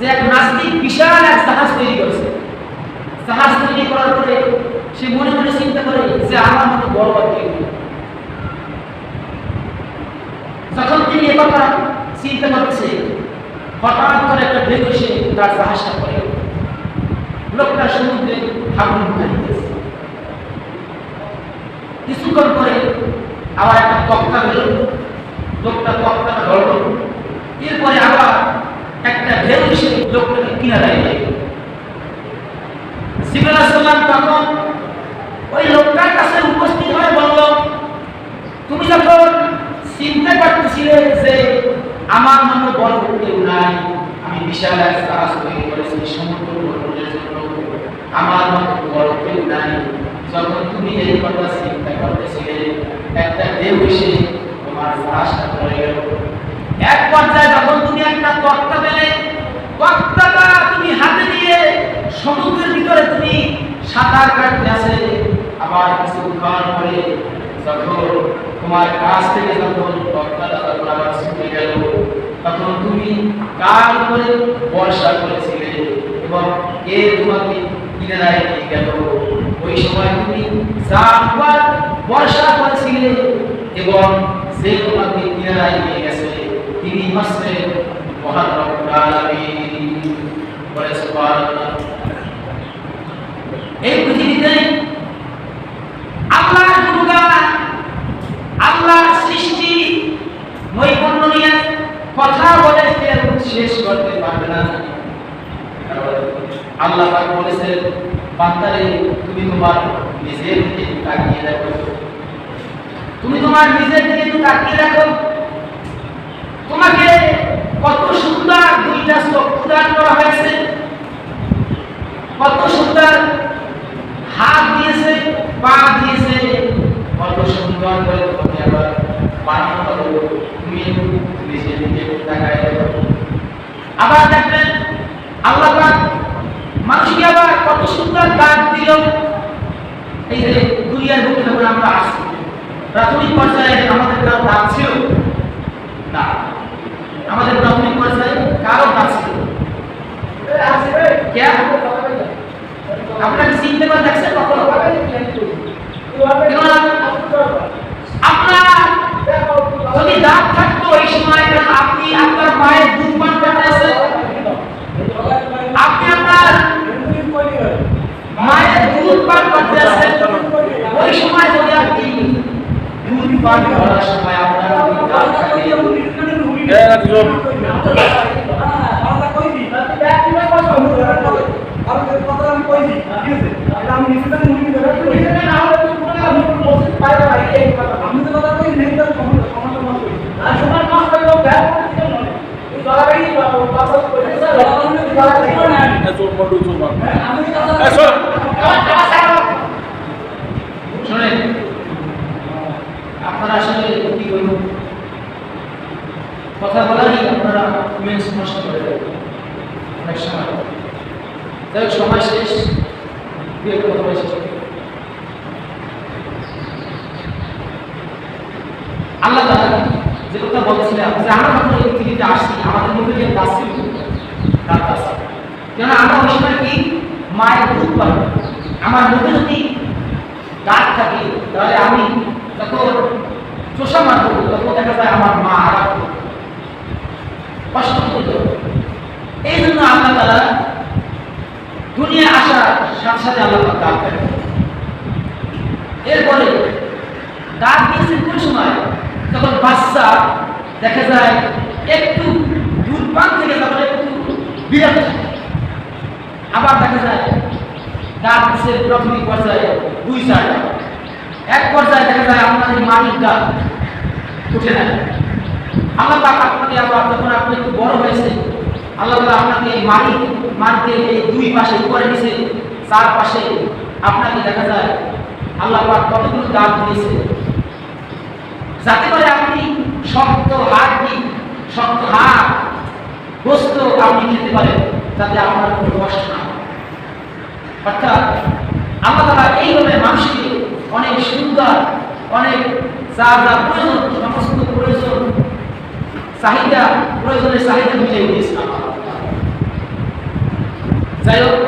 যে এক নাস্তিক বিশাল এক জাহাজ তৈরি করেছে। জাহাজ তৈরি করার পরে সে মনে মনে চিন্তা করে যে আমার মতো বড় কেউ যখন তিনি একথা চিন্তা করছে, হঠাৎ করে একটা ঢেউ এসে তার জাহাজটা গেল। লোকটা সমুদ্রে হাবুন খাইতেছে কিছুক্ষণ পরে আবার একটা তক্তা বেরো লোকটা তক্তাটা ধরল। এরপরে আবার একটা ঢেউ এসে আমার মতো নাই যখন তুমি এই কথা একটা ঢেউ এসে তোমার জাহাজটা পড়ে গেল এক পর্যায়ে যখন তুমি একটা তক্তা পেলে তক্তাটা তুমি হাতে নিয়ে সমুদ্রের ভিতরে তুমি সাঁতার কাটতে আসে আবার কিছুক্ষণ পরে যখন তোমার কাছ থেকে যখন যখন আবার ছুটে গেল, তখন তুমি কার উপরে বর্ষা করেছিলে এবং কে তোমাকে কিনারায় নিয়ে গেল? ওই সময় তুমি চারবার বর্ষা করেছিলে এবং সে তোমাকে কিনারায় নিয়ে গেছে, তিনি হচ্ছেন মহান রব্বুল আলামিন। বলে সুবহানাল্লাহ। এই পৃথিবীতে আল্লাহর গুণগান আল্লাহর সৃষ্টি নৈপুণ্য নিয়ে কথা বলে কেউ শেষ করতে পারবে না। আল্লাহ পাক বলেছেন, বান্দারে, তুমি তোমার নিজের দিকে তাকিয়ে দেখো। তুমি তোমার নিজের দিকে একটু তাকিয়ে দেখো। তোমাকে কত সুন্দর দুইটা চক্ষু দান করা হয়েছে। কত সুন্দর হাত দিয়েছে পা দিয়েছে। কত সুন্দর করে তোমাকে আবার বানানো হলো। তুমি নিজের দিকে তাকায় আবার দেখবেন আল্লাহ মানুষকে আবার কত সুন্দর দাঁত দিল। এই যে দুনিয়ার বুকে যখন আমরা আসছি প্রাথমিক পর্যায়ে আমাদের কারও দাঁত ছিল? না। আমাদের প্রাথমিক পর্যায়ে কারও দাঁত ছিল? কে আপনাকে চিনতে পারে দেখছেন কখনো আপনার যদি দাঁত থাকতো এই সময় আপনি আপনার মায়ের দুধ পান করতে আছেন আপনি আপনার মায়ের দুধ পান করতে আছেন ওই সময় যদি আপনি দুধ পান করার সময় আপনার দাঁত থাকে শোনেন আপনারা আসলে কি বলব কথা বলারই ইমেন্স নষ্ট করে দেবেন অনেক সময় যাই হোক, সময় শেষ দু কথা শেষ আল্লাহ তাআলা যে কথা বলছিলাম যে আমরা যখন এই পৃথিবীতে আসছি আমাদের মধ্যে যে দাস তার দাস কেন আমরা ওই সময় কি মায়ের দুধ পাই আমার মুখে যদি দাঁত থাকে তাহলে আমি যখন চোষা মারব তখন দেখা যায় আমার মা আঘাত করবে। কষ্ট করতো এই জন্য আল্লাহ তারা দুনিয়া আসার সাথে সাথে আল্লাহ তাআলা দাঁত এরপরে দাঁত দিয়েছেন কোন সময়? তখন বাচ্চা দেখা যায় একটু দুধ পান থেকে তখন একটু বিরত। আবার দেখা যায় দাঁত দিচ্ছে প্রাথমিক পর্যায়ে দুই চারটা এক পর্যায়ে দেখা যায় আপনার এই মাটির দাঁত উঠে না। আল্লাহ পাক আপনাকে আবার যখন আপনি একটু বড় হয়েছে আল্লাহ আপনাকে মাটি মাটিতে এই দুই পাশে উপরে নিচে চার পাশে আপনাকে দেখা যায়, আল্লাহ কতগুলো দাঁত দিয়েছে যাতে করে আপনি শক্ত হাত দি শক্ত হাত গোস্ত আপনি খেতে পারেন যাতে আপনার কোনো কষ্ট না অর্থাৎ আল্লাহ তারা এইভাবে মানুষকে অনেক সুন্দর, অনেক যা যা প্রয়োজন, সমস্ত প্রয়োজন, চাহিদা, প্রয়োজনের চাহিদা মিটিয়ে দিয়েছে। যাই হোক